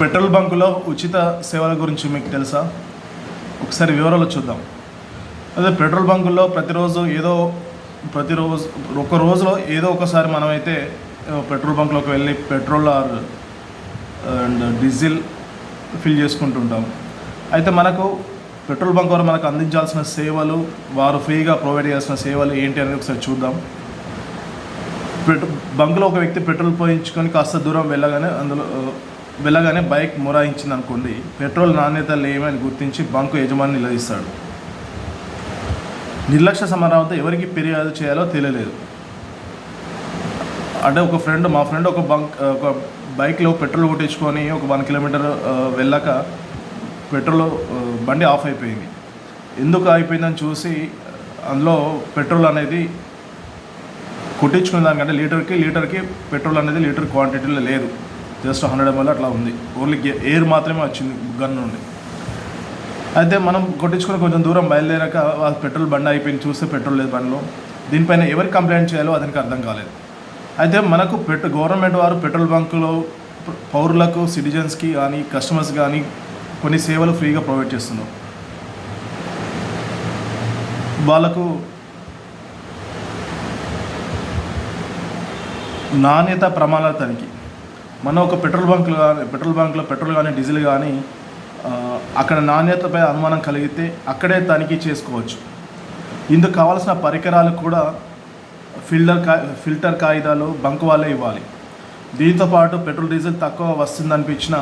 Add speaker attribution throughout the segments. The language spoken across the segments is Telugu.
Speaker 1: పెట్రోల్ బంకులో ఉచిత సేవల గురించి మీకు తెలుసా? ఒకసారి వివరాలు చూద్దాం. అదే పెట్రోల్ బంకుల్లో ప్రతిరోజు ఏదో ప్రతిరోజు ఒక రోజులో ఏదో ఒకసారి మనమైతే పెట్రోల్ బంక్లోకి వెళ్ళి petrol or and diesel fill చేసుకుంటుంటాం అయితే మనకు పెట్రోల్ బంక్ వారు మనకు అందించాల్సిన సేవలు వారు ఫ్రీగా ప్రొవైడ్ చేయాల్సిన సేవలు ఏంటి అనేది ఒకసారి చూద్దాం. పెట్రో బంకులో ఒక వ్యక్తి పెట్రోల్ పోయించుకొని కాస్త దూరం వెళ్ళగానే అందులో వెళ్ళగానే బైక్ మొరాయించింది అనుకోండి పెట్రోల్ నాణ్యత లేమని గుర్తించి బంకు యజమాని నిలదీస్తాడు. నిర్లక్ష్య సమరావత ఎవరికి ఫిర్యాదు చేయాలో తెలియలేదు. అంటే ఒక ఫ్రెండ్ మా ఫ్రెండ్ ఒక బంక్ ఒక బైక్లో పెట్రోల్ కొట్టించుకొని ఒక వన్ కిలోమీటర్ వెళ్ళాక పెట్రోల్ బండి ఆఫ్ అయిపోయింది. ఎందుకు అయిపోయిందని చూసి అందులో పెట్రోల్ అనేది కొట్టించుకునే దానికంటే లీటర్కి లీటర్కి పెట్రోల్ అనేది లీటర్ క్వాంటిటీలో లేదు. జస్ట్ హండ్రెడ్ ఎంఎల్ అట్లా ఉంది. ఓన్లీ ఎయిర్ మాత్రమే వచ్చింది గన్ నుండి. అయితే మనం కొట్టించుకుని కొంచెం దూరం బయలుదేరాక పెట్రోల్ బండి అయిపోయింది. చూస్తే పెట్రోల్ లేదు బండిలో. దీనిపైన ఎవరు కంప్లైంట్ చేయాలో అతనికి అర్థం కాలేదు. అయితే మనకు పెట్ గవర్నమెంట్ వారు పెట్రోల్ బంకులో పౌరులకు సిటిజన్స్కి కానీ కస్టమర్స్ కానీ కొన్ని సేవలు ఫ్రీగా ప్రొవైడ్ చేస్తున్నారు. వాళ్ళకు నాణ్యత ప్రమాణాల తనిఖీ. మనం ఒక పెట్రోల్ బంక్లు కానీ పెట్రోల్ బంక్లో పెట్రోల్ కానీ డీజిల్ కానీ అక్కడ నాణ్యతపై అనుమానం కలిగితే అక్కడే తనిఖీ చేసుకోవచ్చు. ఇందుకు కావాల్సిన పరికరాలు కూడా ఫిల్టర్ కా ఫిల్టర్ కాగితాలు బంక్ వాళ్ళే ఇవ్వాలి. దీంతో పాటు పెట్రోల్ డీజిల్ తక్కువ వస్తుందనిపించినా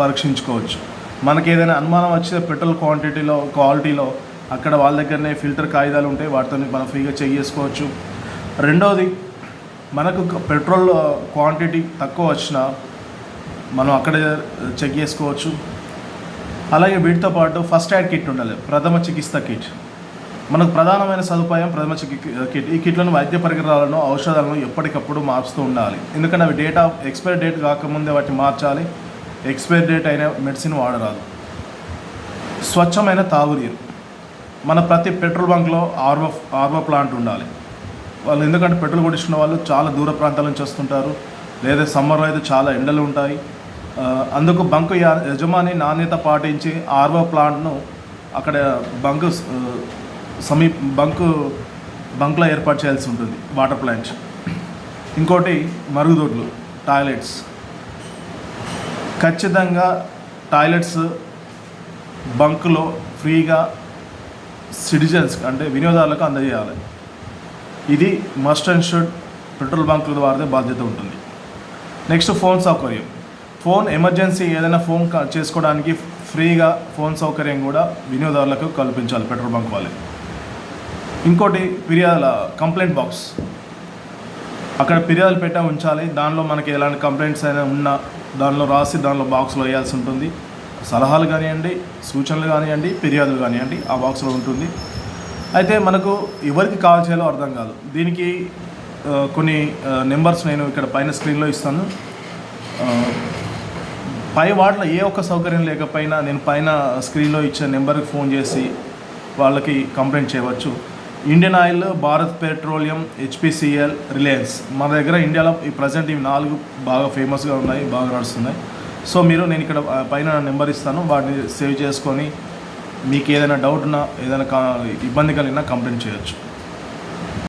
Speaker 1: పరీక్షించుకోవచ్చు. మనకి ఏదైనా అనుమానం వచ్చిన పెట్రోల్ క్వాంటిటీలో క్వాలిటీలో అక్కడ వాళ్ళ దగ్గరనే ఫిల్టర్ కాగితాలు ఉంటాయి వాటితో మనం ఫ్రీగా చెక్ చేసుకోవచ్చు. రెండవది మనకు పెట్రోల్ క్వాంటిటీ తక్కువ వచ్చినా మనం అక్కడే చెక్ చేసుకోవచ్చు. అలాగే వీటితో పాటు ఫస్ట్ ఎయిడ్ కిట్ ఉండాలి ప్రథమ చికిత్స కిట్. మనకు ప్రధానమైన సదుపాయం ప్రథమ చికిత్స కిట్. ఈ కిట్లను వైద్య పరికరాలను ఔషధాలను ఎప్పటికప్పుడు మార్చుతూ ఉండాలి. ఎందుకంటే అవి డేట్ ఆఫ్ ఎక్స్పైరీ డేట్ కాకముందే వాటిని మార్చాలి. ఎక్స్పైరీ డేట్ అయిన మెడిసిన్ వాడరాదు. స్వచ్ఛమైన తాగునీరు. మన ప్రతి పెట్రోల్ బంక్లో ఆర్వో ఆర్వో ప్లాంట్ ఉండాలి. వాళ్ళు ఎందుకంటే పెట్రోల్ కొట్టించుకున్న వాళ్ళు చాలా దూర ప్రాంతాల నుంచి వస్తుంటారు. లేదా సమ్మర్లో అయితే చాలా ఎండలు ఉంటాయి. అందుకు బంకు యజమాని నాణ్యత పాటించి ఆర్వో ప్లాంట్ను అక్కడ బంకు సమీప బంకు బంక్లో ఏర్పాటు చేయాల్సి ఉంటుంది వాటర్ ప్లాంట్ ఇంకోటి మరుగుదొడ్లు టాయిలెట్స్. ఖచ్చితంగా టాయిలెట్స్ బంకులో ఫ్రీగా సిటిజన్స్ అంటే వినియోగదారులకు అందజేయాలి. ఇది మస్ట్ అండ్ షుడ్ పెట్రోల్ బంకుల ద్వారా బాధ్యత ఉంటుంది. నెక్స్ట్ ఫోన్ సౌకర్యం. ఫోన్ ఎమర్జెన్సీ ఏదైనా ఫోన్ చేసుకోవడానికి ఫ్రీగా ఫోన్ సౌకర్యం కూడా వినియోగదారులకు కల్పించాలి పెట్రోల్ బంక్ వాళ్ళే. ఇంకోటి ఫిర్యాదుల కంప్లైంట్ బాక్స్. అక్కడ ఫిర్యాదులు పెట్టా ఉంచాలి. దానిలో మనకి ఎలాంటి కంప్లైంట్స్ అయినా ఉన్నా దానిలో రాసి దానిలో బాక్స్లో వేయాల్సి ఉంటుంది. సలహాలు కానివ్వండి సూచనలు కానివ్వండి ఫిర్యాదులు కానివ్వండి ఆ బాక్స్లో ఉంటుంది. అయితే మనకు ఎవరికి కాల్ చేయాలో అర్థం కాదు. దీనికి కొన్ని నెంబర్స్ నేను ఇక్కడ పైన స్క్రీన్లో ఇస్తాను. పై వాటిలో ఏ ఒక్క సౌకర్యం లేకపోయినా నేను పైన స్క్రీన్లో ఇచ్చే నెంబర్కి ఫోన్ చేసి వాళ్ళకి కంప్లైంట్ చేయవచ్చు. Indian oil Bharat petroleum HPCL Reliance. మన దగ్గర ఇండియాలో ఈ ప్రజెంట్ ఇవి నాలుగు బాగా ఫేమస్గా ఉన్నాయి బాగా నడుస్తున్నాయి. సో మీరు నేను ఇక్కడ పైన నెంబర్ ఇస్తాను. వాటిని సేవ్ చేసుకొని మీకు ఏదైనా డౌట్ ఉన్నా ఏదైనా కా- ఇబ్బంది కలిగినా కంప్లైంట్ చేయొచ్చు.